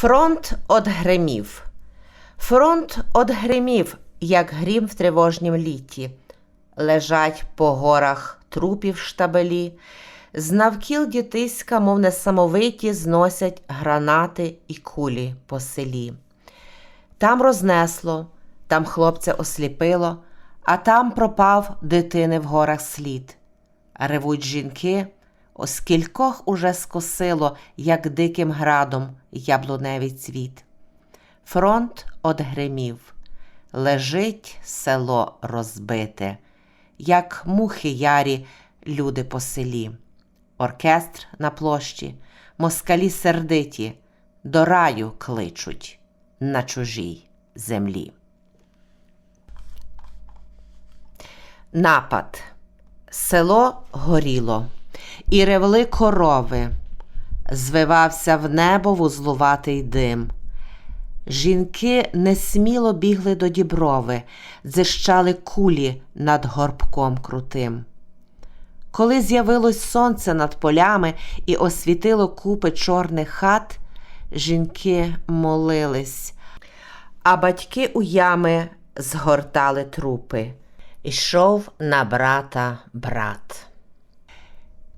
Фронт одгримів. Фронт одгримів, як грім в тривожнім літі. Лежать по горах трупів штабелі, з навкіл дітиська, мов несамовиті, зносять гранати і кулі по селі. Там рознесло, там хлопця осліпило, а там пропав дитини в горах слід. Ревуть жінки, оскількох уже скосило, як диким градом яблуневий цвіт. Фронт одгримів, лежить село розбите, як мухи ярі люди по селі. Оркестр на площі, москалі сердиті, до раю кличуть на чужій землі. Напад. Село горіло, і ревли корови. Звивався в небо вузлуватий дим. Жінки несміло бігли до діброви, дзищали кулі над горбком крутим. Коли з'явилось сонце над полями і освітило купи чорних хат, жінки молились, а батьки у ями згортали трупи. Ішов на брата брат.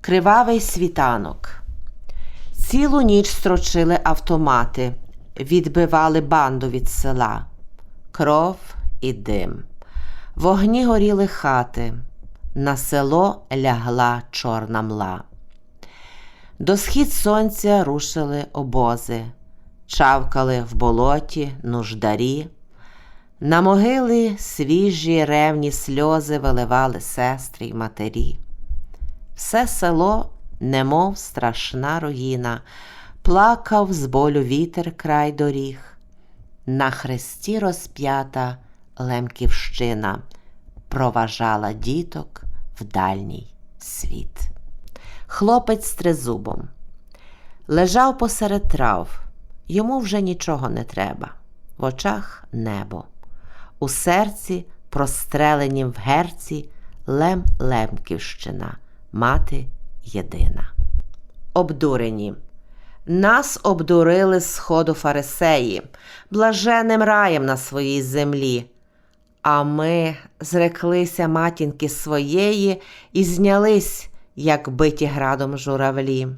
Кривавий світанок. Цілу ніч строчили автомати, відбивали банду від села. Кров і дим. Вогні горіли хати. На село лягла чорна мла. До схід сонця рушили обози, чавкали в болоті нуждарі. На могили свіжі ревні сльози виливали сестри й матері. Все село, немов страшна руїна, плакав з болю вітер край доріг. На хресті розп'ята Лемківщина. Проважала діток в дальній світ. Хлопець з тризубом. Лежав посеред трав, йому вже нічого не треба, в очах небо, у серці, простреленім в герці, Лем Лемківщина, мати єдина. Обдурені. Нас обдурили з сходу фарисеї, блаженним раєм на своїй землі. А ми зреклися матінки своєї і знялись, як биті градом журавлі.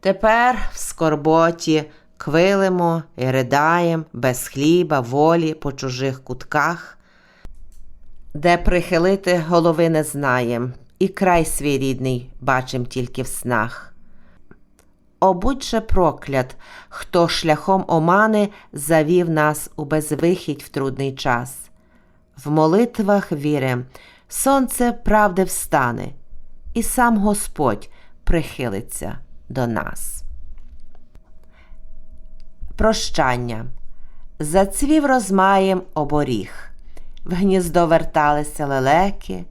Тепер в скорботі квилимо і ридаєм без хліба, волі по чужих кутках, де прихилити голови не знаєм, і край свій рідний бачим тільки в снах. О, же проклят, хто шляхом омани завів нас у безвихідь в трудний час. В молитвах вірим, сонце правди встане, і сам Господь прихилиться до нас. Прощання. Зацвів розмаєм оборіг, в гніздо верталися лелеки,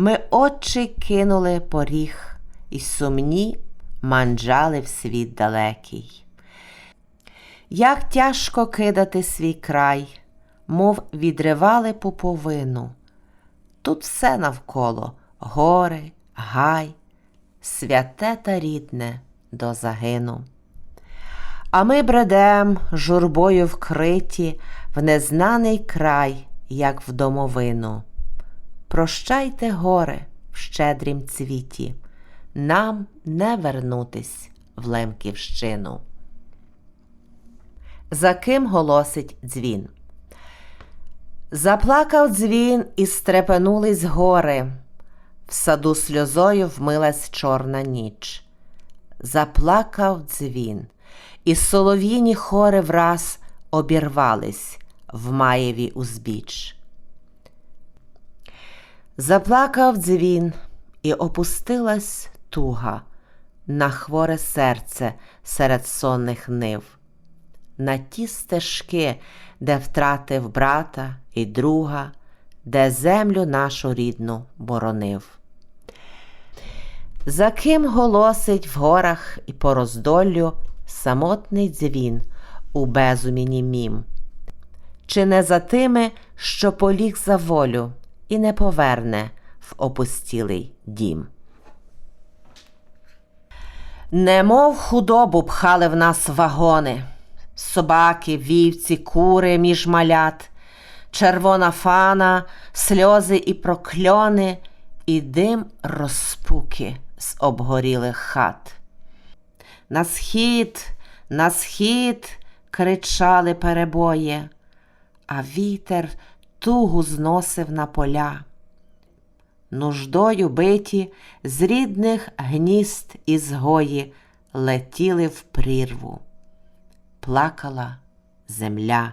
ми очі кинули поріг, і сумні манджали в світ далекий. Як тяжко кидати свій край, мов відривали пуповину. Тут все навколо гори, гай, святе та рідне до загину. А ми бредем, журбою вкриті, в незнаний край, як в домовину. Прощайте, горе, в щедрім цвіті, нам не вернутись в Лемківщину. За ким голосить дзвін? Заплакав дзвін і стрепенулись гори. В саду сльозою вмилась чорна ніч. Заплакав дзвін, і солов'їні хори враз обірвались в маєві узбіч. Заплакав дзвін, і опустилась туга на хворе серце серед сонних нив, на ті стежки, де втратив брата і друга, де землю нашу рідну боронив. За ким голосить в горах і по роздоллю самотний дзвін у безумі німім? Чи не за тими, що поліг за волю і не поверне в опустілий дім? Немов худобу пхали в нас вагони, собаки, вівці, кури між малят, червона фана, сльози і прокльони, і дим розпуки з обгорілих хат. На схід, на схід кричали перебої, а вітер тугу зносив на поля. Нуждою биті з рідних гнізд і згої летіли в прірву. Плакала земля.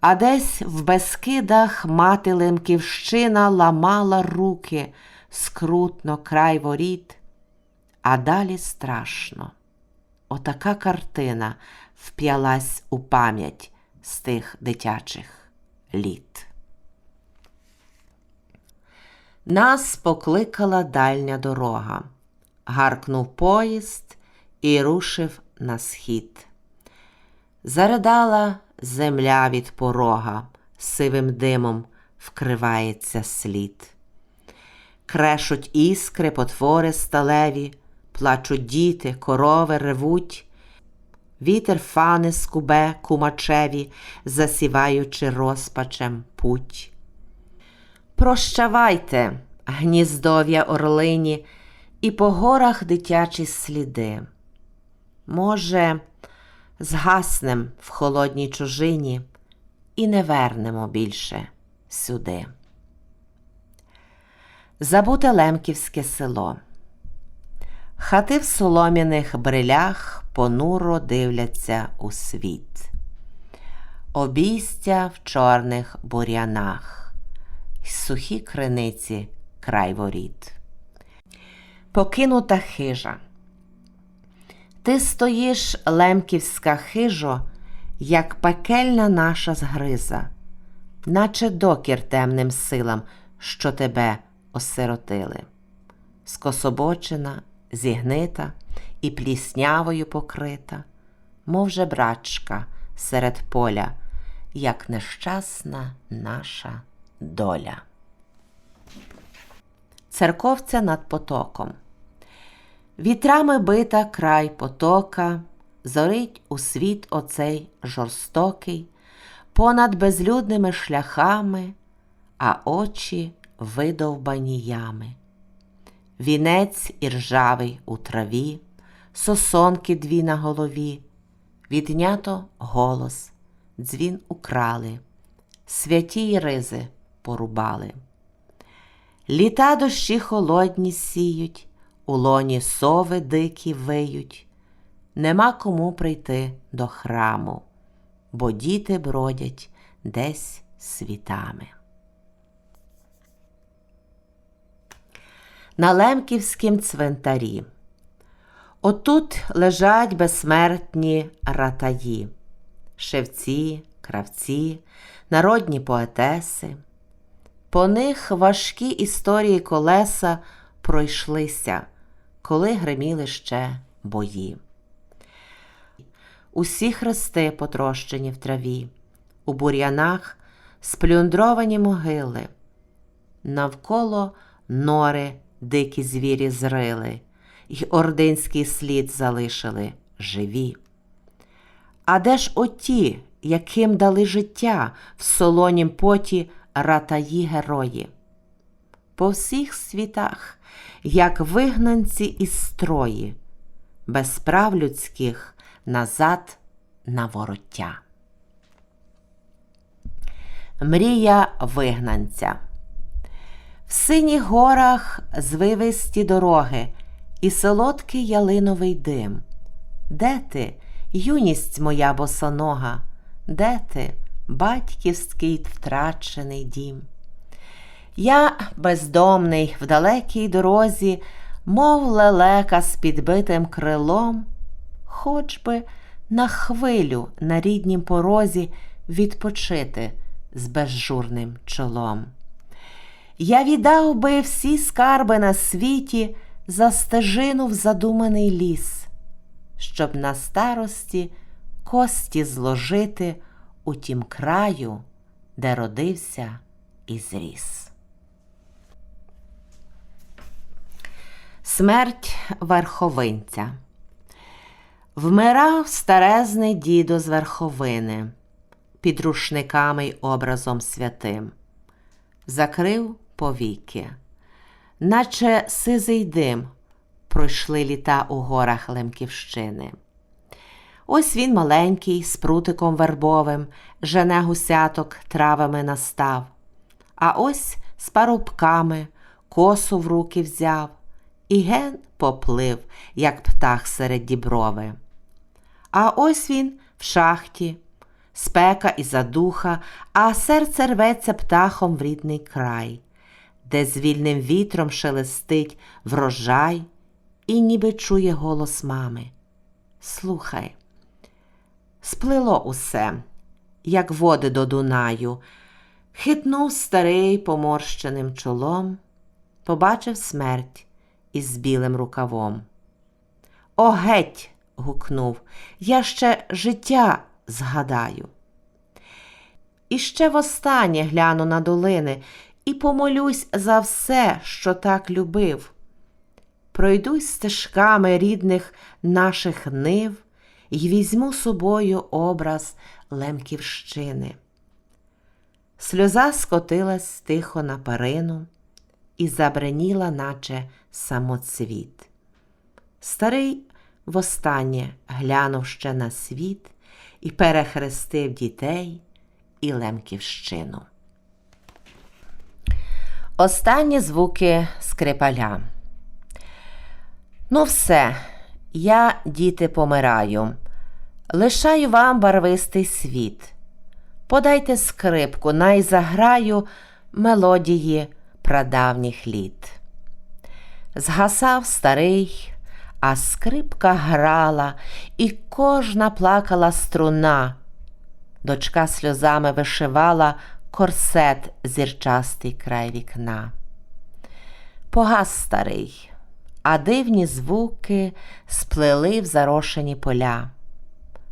А десь в безкидах мати Лемківщина ламала руки скрутно край воріт, а далі страшно. Отака картина вп'ялась у пам'ять з тих дитячих літ. Нас покликала дальня дорога. Гаркнув поїзд і рушив на схід. Заридала земля від порога, сивим димом вкривається слід. Крешуть іскри, потвори сталеві, плачуть діти, корови ревуть. Вітер фани скубе кумачеві, засіваючи розпачем путь. Прощавайте, гніздов'я орлині, і по горах дитячі сліди. Може, згаснем в холодній чужині і не вернемо більше сюди. Забуте Лемківське село. Хати в солом'яних брилях понуро дивляться у світ. Обійстя в чорних бур'янах, сухі криниці край воріт. Покинута хижа. Ти стоїш, лемківська хижо, як пекельна наша згриза, наче докір темним силам, що тебе осиротили. Скособочена, зігнита і пліснявою покрита, мов жебрачка серед поля, як нещасна наша доля. Церковця над потоком. Вітрами бита край потока, зорить у світ оцей жорстокий, понад безлюдними шляхами, а очі видовбані ями. Вінець іржавий у траві, сосонки дві на голові, віднято голос, дзвін украли, святі ризи порубали. Літа дощі холодні сіють, у лоні сови дикі виють, нема кому прийти до храму, бо діти бродять десь світами. На Лемківськім цвинтарі. Отут лежать безсмертні ратаї, шевці, кравці, народні поетеси. По них важкі історії колеса пройшлися, коли гриміли ще бої. Усі хрести потрощені в траві, у бур'янах сплюндровані могили, навколо нори дикі звірі зрили, й ординський слід залишили живі. А де ж оті, яким дали життя в солонім поті ратаї герої? По всіх світах, як вигнанці із строї, без прав людських назад на вороття. Мрія вигнанця. В синіх горах звивисті дороги і солодкий ялиновий дим. Де ти, юність моя босонога, де ти, батьківський втрачений дім? Я, бездомний, в далекій дорозі, мов лелека з підбитим крилом, хоч би на хвилю на ріднім порозі відпочити з безжурним чолом. Я віддав би всі скарби на світі за стежину в задуманий ліс, щоб на старості кості зложити у тім краю, де родився і зріс. Смерть верховинця. Вмирав старезний дідо з верховини під рушниками й образом святим, закрив повіки, наче сизий дим пройшли літа у горах Лемківщини. Ось він маленький, з прутиком вербовим, жене гусяток травами настав, а ось з парубками косу в руки взяв і ген поплив, як птах серед діброви. А ось він в шахті, спека і задуха, а серце рветься птахом в рідний край, де з вільним вітром шелестить врожай і ніби чує голос мами. Слухай, сплило усе, як води до Дунаю, хитнув старий поморщеним чолом, побачив смерть із білим рукавом. О, геть! гукнув, я ще життя згадаю. І ще востаннє гляну на долини і помолюсь за все, що так любив. Пройдусь стежками рідних наших нив і візьму собою образ Лемківщини. Сльоза скотилась тихо на перину і забреніла, наче самоцвіт. Старий востаннє глянув ще на світ і перехрестив дітей і Лемківщину. Останні звуки скрипаля. Ну, все, я, діти, помираю. Лишаю вам барвистий світ. Подайте скрипку, най заграю мелодії прадавніх літ. Згасав старий, а скрипка грала, і кожна плакала струна. Дочка сльозами вишивала корсет зірчастий край вікна. Погас старий, а дивні звуки сплели в зарошені поля.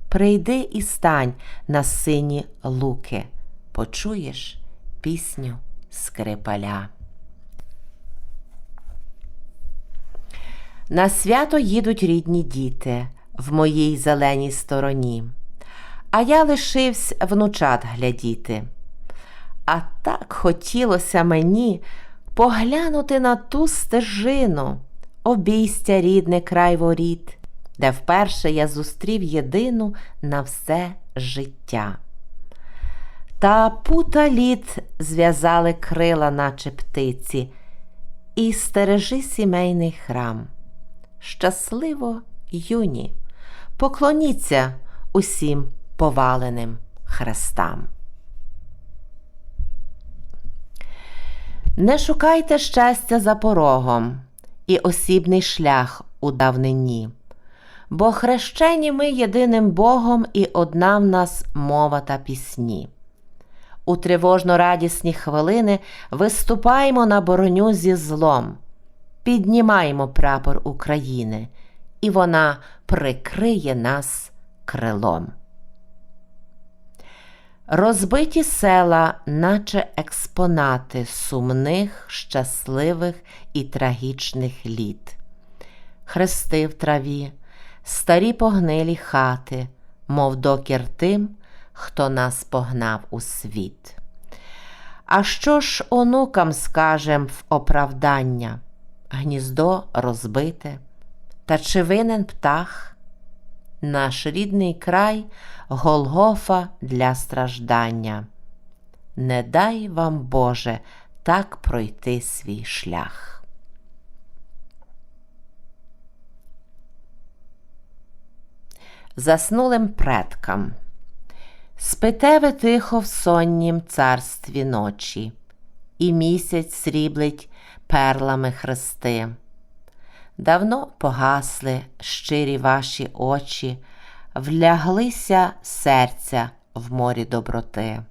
Прийди і стань на сині луки, почуєш пісню скрипаля. На свято їдуть рідні діти в моїй зеленій стороні, а я лишився внучат глядіти. А так хотілося мені поглянути на ту стежину, обійстя рідне край воріт, де вперше я зустрів єдину на все життя. Та пута літ зв'язали крила, наче птиці, і стережи сімейний храм щасливо юні, поклоніться усім поваленим хрестам. Не шукайте щастя за порогом і осібний шлях у давнині, бо хрещені ми єдиним Богом і одна в нас мова та пісні. У тривожно радісні хвилини виступаємо на бороню зі злом піднімаємо прапор України, і вона прикриє нас крилом. Розбиті села, наче експонати сумних, щасливих і трагічних літ, хрести в траві, старі погнилі хати, мов докір тим, хто нас погнав у світ. А що ж онукам скажем в оправдання? гніздо розбите, та чи винен птах, наш рідний край Голгофа для страждання. Не дай вам, Боже, так пройти свій шлях. Заснулим предкам. Спите ви тихо в соннім царстві ночі, і місяць сріблить перлами хрести. Давно погасли щирі ваші очі, вляглися серця в морі доброти.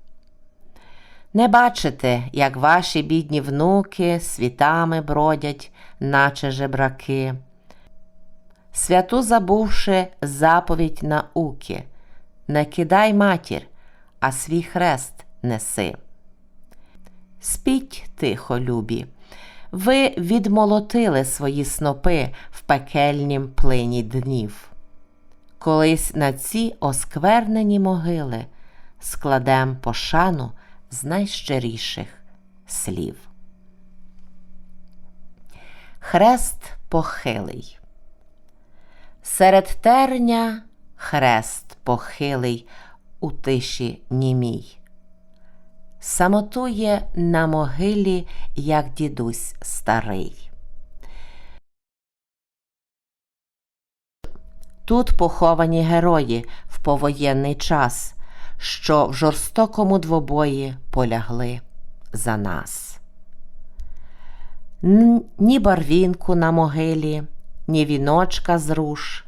Не бачите, як ваші бідні внуки світами бродять, наче жебраки, святу забувши заповідь науки, не кидай матір, а свій хрест неси. Спіть тихо, любі, ви відмолотили свої снопи в пекельнім плині днів. колись на ці осквернені могили складем пошану з найщиріших слів. Хрест похилий. Серед терня хрест похилий у тиші німій. Самотує на могилі, як дідусь старий. Тут поховані герої в повоєнний час, що в жорстокому двобої полягли за нас. Ні барвінку на могилі, ні віночка з руш.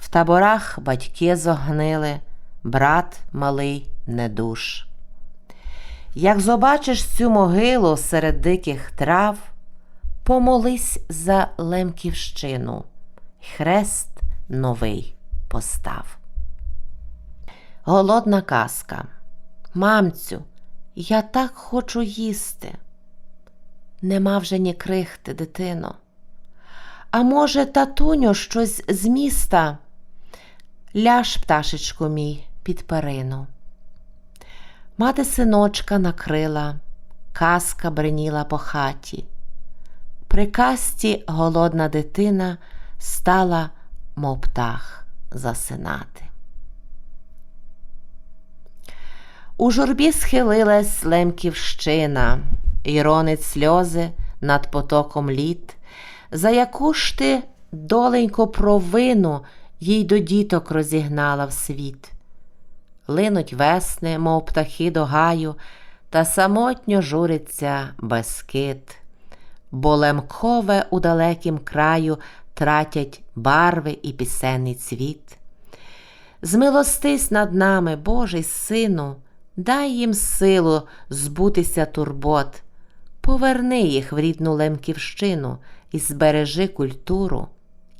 В таборах батьки зогнили, брат малий недуш. Як побачиш цю могилу серед диких трав, помолись за Лемківщину, хрест новий постав. Голодна казка. Мамцю, я так хочу їсти. Нема вже ні крихти, дитино. А може, татуню, щось з міста? Ляж, пташечко мій, під перину. Мати синочка накрила, казка бреніла по хаті. При касті голодна дитина стала, мов птах, засинати. У журбі схилилась Лемківщина, і ронить сльози над потоком літ, за яку ж ти, доленько, провину їй до діток розігнала в світ. Линуть весни, мов птахи до гаю, та самотньо журиться безкит, бо лемкове у далекім краю тратять барви і пісенний цвіт. Змилостись над нами, Божий сину, дай їм силу збутися турбот, поверни їх в рідну Лемківщину і збережи культуру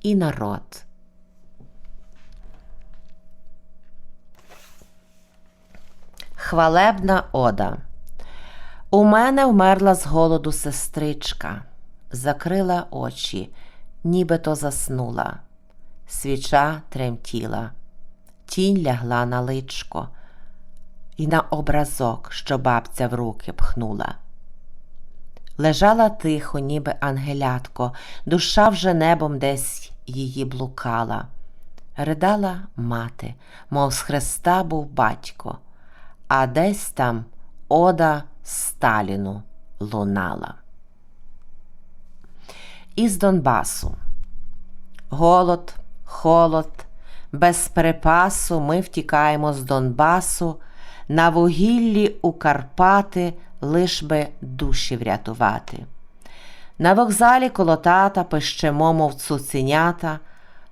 і народ. Хвалебна ода. У мене вмерла з голоду сестричка, закрила очі, нібито заснула. Свіча тремтіла, тінь лягла на личко і на образок, що бабця в руки пхнула. Лежала тихо, ніби ангелятко, душа вже небом десь її блукала. Ридала мати, мов з хреста був батько, а десь там ода Сталіну лунала. Із Донбасу. Голод, холод, без припасу ми втікаємо з Донбасу, на вугіллі у Карпати, лиш би душі врятувати. На вокзалі коло тата пищемо, мов цуценята,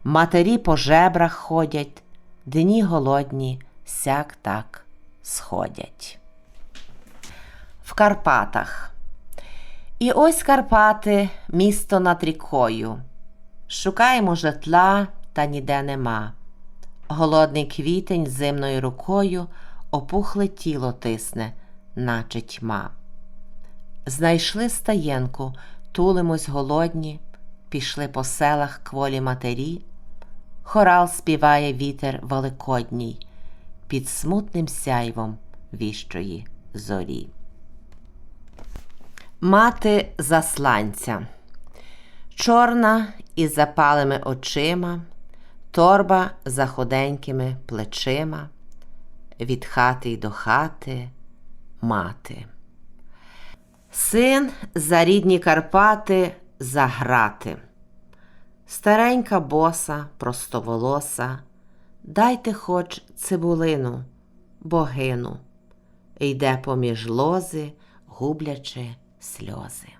матері по жебрах ходять, дні голодні сяк так сходять. В Карпатах. І ось Карпати, місто над рікою. Шукаємо житла, та ніде нема. Голодний квітень зимною рукою опухле тіло тисне, наче тьма. Знайшли стаєнку, тулимось голодні, пішли по селах кволі матері. Хорал співає вітер великодній під смутним сяйвом віщої зорі. Мати засланця, чорна із запалими очима, торба за худенькими плечима, від хати й до хати мати. Син за рідні Карпати заграти. Старенька боса, простоволоса, дайте хоч цибулину, богину, йде поміж лози, гублячи сльози.